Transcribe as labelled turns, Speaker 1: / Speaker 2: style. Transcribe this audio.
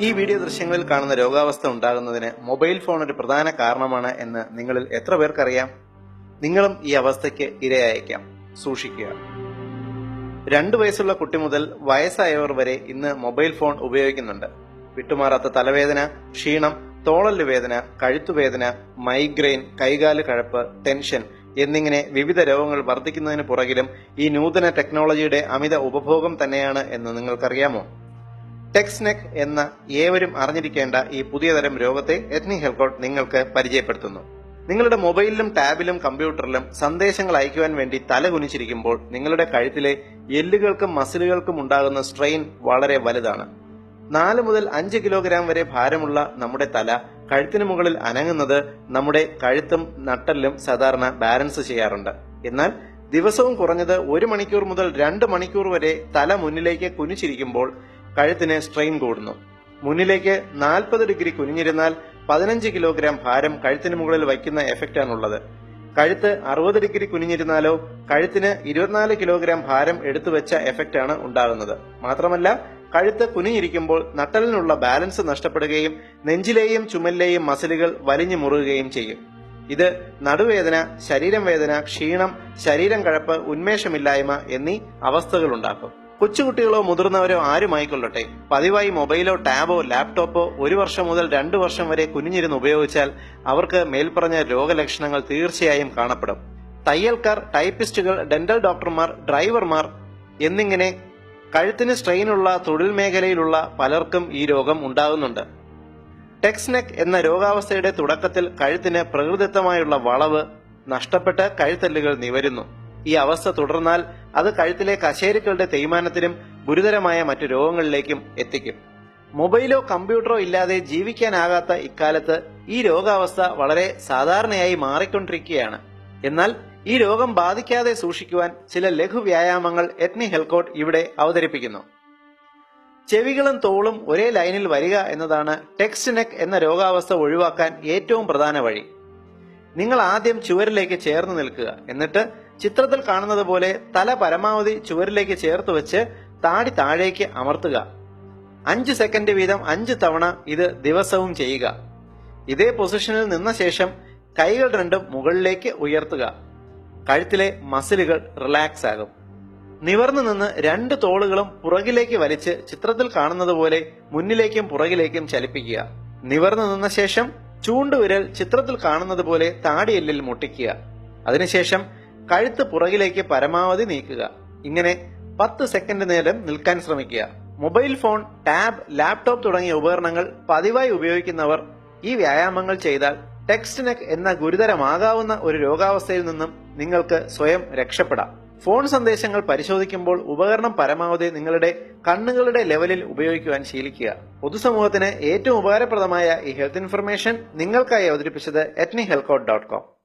Speaker 1: ഈ വീഡിയോ ദൃശ്യങ്ങളിൽ കാണുന്ന രോഗാവസ്ഥ ഉണ്ടാകുന്നതിന് മൊബൈൽ ഫോൺ ഒരു പ്രധാന കാരണമാണ് എന്ന് നിങ്ങളിൽ എത്ര പേർക്കറിയാം? നിങ്ങളും ഈ അവസ്ഥയ്ക്ക് ഇരയായേക്കാം. സൂക്ഷിക്കുക. രണ്ടു വയസ്സുള്ള കുട്ടി മുതൽ വയസ്സായവർ വരെ ഇന്ന് മൊബൈൽ ഫോൺ ഉപയോഗിക്കുന്നുണ്ട്. വിട്ടുമാറാത്ത തലവേദന ക്ഷീണം തോളൽ വേദന കഴുത്തുവേദന മൈഗ്രെയിൻ കൈകാൽ കഴപ്പ് ടെൻഷൻ എന്നിങ്ങനെ വിവിധ രോഗങ്ങൾ വർദ്ധിക്കുന്നതിന് പുറകിലും ഈ നൂതന ടെക്നോളജിയുടെ അമിത ഉപഭോഗം തന്നെയാണ് എന്ന് നിങ്ങൾക്കറിയാമോ? ടെക്സ്നെക് എന്ന ഏവരും അറിഞ്ഞിരിക്കേണ്ട ഈ പുതിയ തരം രോഗത്തെ എത്നി ഹെൽക്കോട്ട് നിങ്ങൾക്ക് പരിചയപ്പെടുത്തുന്നു. നിങ്ങളുടെ മൊബൈലിലും ടാബിലും കമ്പ്യൂട്ടറിലും സന്ദേശങ്ങൾ അയക്കുവാൻ വേണ്ടി തലകുനിച്ചിരിക്കുമ്പോൾ നിങ്ങളുടെ കഴുത്തിലെ എല്ലുകൾക്കും മസിലുകൾക്കും ഉണ്ടാകുന്ന സ്ട്രെയിൻ വളരെ വലുതാണ്. നാല് മുതൽ അഞ്ച് കിലോഗ്രാം വരെ ഭാരമുള്ള നമ്മുടെ തല കഴുത്തിന് മുകളിൽ അനങ്ങുന്നത് നമ്മുടെ കഴുത്തും നട്ടലിലും സാധാരണ ബാലൻസ് ചെയ്യാറുണ്ട്. എന്നാൽ ദിവസവും കുറഞ്ഞത് ഒരു മണിക്കൂർ മുതൽ രണ്ട് മണിക്കൂർ വരെ തല മുന്നിലേക്ക് കുനിച്ചിരിക്കുമ്പോൾ കഴുത്തിന് സ്ട്രെയിൻ കൂടുന്നു. മുന്നിലേക്ക് നാൽപ്പത് ഡിഗ്രി കുനിഞ്ഞിരുന്നാൽ പതിനഞ്ച് കിലോഗ്രാം ഭാരം കഴുത്തിന് മുകളിൽ വയ്ക്കുന്ന എഫക്റ്റാണുള്ളത്. കഴുത്ത് അറുപത് ഡിഗ്രി കുനിഞ്ഞിരുന്നാലോ കഴുത്തിന് ഇരുപത്തിനാല് കിലോഗ്രാം ഭാരം എടുത്തു വെച്ച എഫക്റ്റാണ് ഉണ്ടാകുന്നത്. മാത്രമല്ല കഴുത്ത് കുനിഞ്ഞിരിക്കുമ്പോൾ നട്ടലിനുള്ള ബാലൻസ് നഷ്ടപ്പെടുകയും നെഞ്ചിലെയും ചുമലിലെയും മസിലുകൾ വലിഞ്ഞു മുറുകുകയും ചെയ്യും. ഇത് നടുവേദന ശരീരം വേദന ക്ഷീണം ശരീരം കഴപ്പ് ഉന്മേഷമില്ലായ്മ എന്നീ അവസ്ഥകൾ ഉണ്ടാക്കും കൊച്ചുകുട്ടികളോ മുതിർന്നവരോ ആരുമായിക്കൊള്ളട്ടെ പതിവായി മൊബൈലോ ടാബോ ലാപ്ടോപ്പോ ഒരു വർഷം മുതൽ രണ്ടു വർഷം വരെ കുനിഞ്ഞിരുന്ന് ഉപയോഗിച്ചാൽ അവർക്ക് മേൽപ്പറഞ്ഞ രോഗലക്ഷണങ്ങൾ തീർച്ചയായും കാണപ്പെടും. തയ്യൽക്കാർ ടൈപ്പിസ്റ്റുകൾ ഡെന്റൽ ഡോക്ടർമാർ ഡ്രൈവർമാർ എന്നിങ്ങനെ കഴുത്തിന് സ്ട്രെയിനുള്ള തൊഴിൽ മേഖലയിലുള്ള പലർക്കും ഈ രോഗം ഉണ്ടാകുന്നുണ്ട്. ടെക്സ്നെക് എന്ന രോഗാവസ്ഥയുടെ തുടക്കത്തിൽ കഴുത്തിന് പ്രകൃതിത്വമായുള്ള വളവ് നഷ്ടപ്പെട്ട് കഴുത്തല്ലുകൾ നിവരുന്നു. ഈ അവസ്ഥ തുടർന്നാൽ അത് കഴുത്തിലെ കശേരുക്കളുടെ തേയ്മാനത്തിനും ഗുരുതരമായ മറ്റു രോഗങ്ങളിലേക്കും എത്തിക്കും. മൊബൈലോ കമ്പ്യൂട്ടറോ ഇല്ലാതെ ജീവിക്കാനാകാത്ത ഇക്കാലത്ത് ഈ രോഗാവസ്ഥ വളരെ സാധാരണയായി മാറിക്കൊണ്ടിരിക്കുകയാണ്. എന്നാൽ ഈ രോഗം ബാധിക്കാതെ സൂക്ഷിക്കുവാൻ ചില ലഘു വ്യായാമങ്ങൾ എത്നി ഹെൽക്കോട്ട് ഇവിടെ അവതരിപ്പിക്കുന്നു. ചെവികളും തോളും ഒരേ ലൈനിൽ വരിക എന്നതാണ് ടെക്സ്റ്റ് നെക്ക് എന്ന രോഗാവസ്ഥ ഒഴിവാക്കാൻ ഏറ്റവും പ്രധാന വഴി. നിങ്ങൾ ആദ്യം ചുവരിലേക്ക് ചേർന്ന് നിൽക്കുക. എന്നിട്ട് ചിത്രത്തിൽ കാണുന്നത് പോലെ തല പരമാവധി ചുവരിലേക്ക് ചേർത്ത് വെച്ച് താടി താഴേക്ക് അമർത്തുക. അഞ്ച് സെക്കൻഡ് വീതം അഞ്ച് തവണ ഇത് ദിവസവും ചെയ്യുക. ഇതേ പൊസിഷനിൽ നിന്ന ശേഷം കൈകൾ രണ്ടും മുകളിലേക്ക് ഉയർത്തുക. കഴുത്തിലെ മസിലുകൾ റിലാക്സ് ആകും. നിവർന്നു നിന്ന് രണ്ട് തോളുകളും പുറകിലേക്ക് വലിച്ച് ചിത്രത്തിൽ കാണുന്നത് പോലെ മുന്നിലേക്കും പുറകിലേക്കും ചലിപ്പിക്കുക. നിവർന്നു നിന്ന ശേഷം ചൂണ്ടുവിരൽ ചിത്രത്തിൽ കാണുന്നത് പോലെ താടിയെല്ലിൽ മുട്ടിക്കുക. അതിനുശേഷം കഴുത്ത് പുറകിലേക്ക് പരമാവധി നീക്കുക. ഇങ്ങനെ പത്ത് സെക്കൻഡ് നേരം നിൽക്കാൻ ശ്രമിക്കുക. മൊബൈൽ ഫോൺ ടാബ് ലാപ്ടോപ്പ് തുടങ്ങിയ ഉപകരണങ്ങൾ പതിവായി ഉപയോഗിക്കുന്നവർ ഈ വ്യായാമങ്ങൾ ചെയ്താൽ ടെക്സ്റ്റ് നെക്ക് എന്ന ഗുരുതരമാകാവുന്ന ഒരു രോഗാവസ്ഥയിൽ നിന്നും നിങ്ങൾക്ക് സ്വയം രക്ഷപ്പെടാം. ഫോൺ സന്ദേശങ്ങൾ പരിശോധിക്കുമ്പോൾ ഉപകരണം പരമാവധി നിങ്ങളുടെ കണ്ണുകളുടെ ലെവലിൽ ഉപയോഗിക്കുവാൻ ശീലിക്കുക. പൊതുസമൂഹത്തിന് ഏറ്റവും ഉപകാരപ്രദമായ ഈ ഹെൽത്ത് ഇൻഫർമേഷൻ നിങ്ങൾക്കായി അവതരിപ്പിച്ചത് എറ്റ്നി ഹെൽക്കോട്ട് ഡോട്ട് കോം.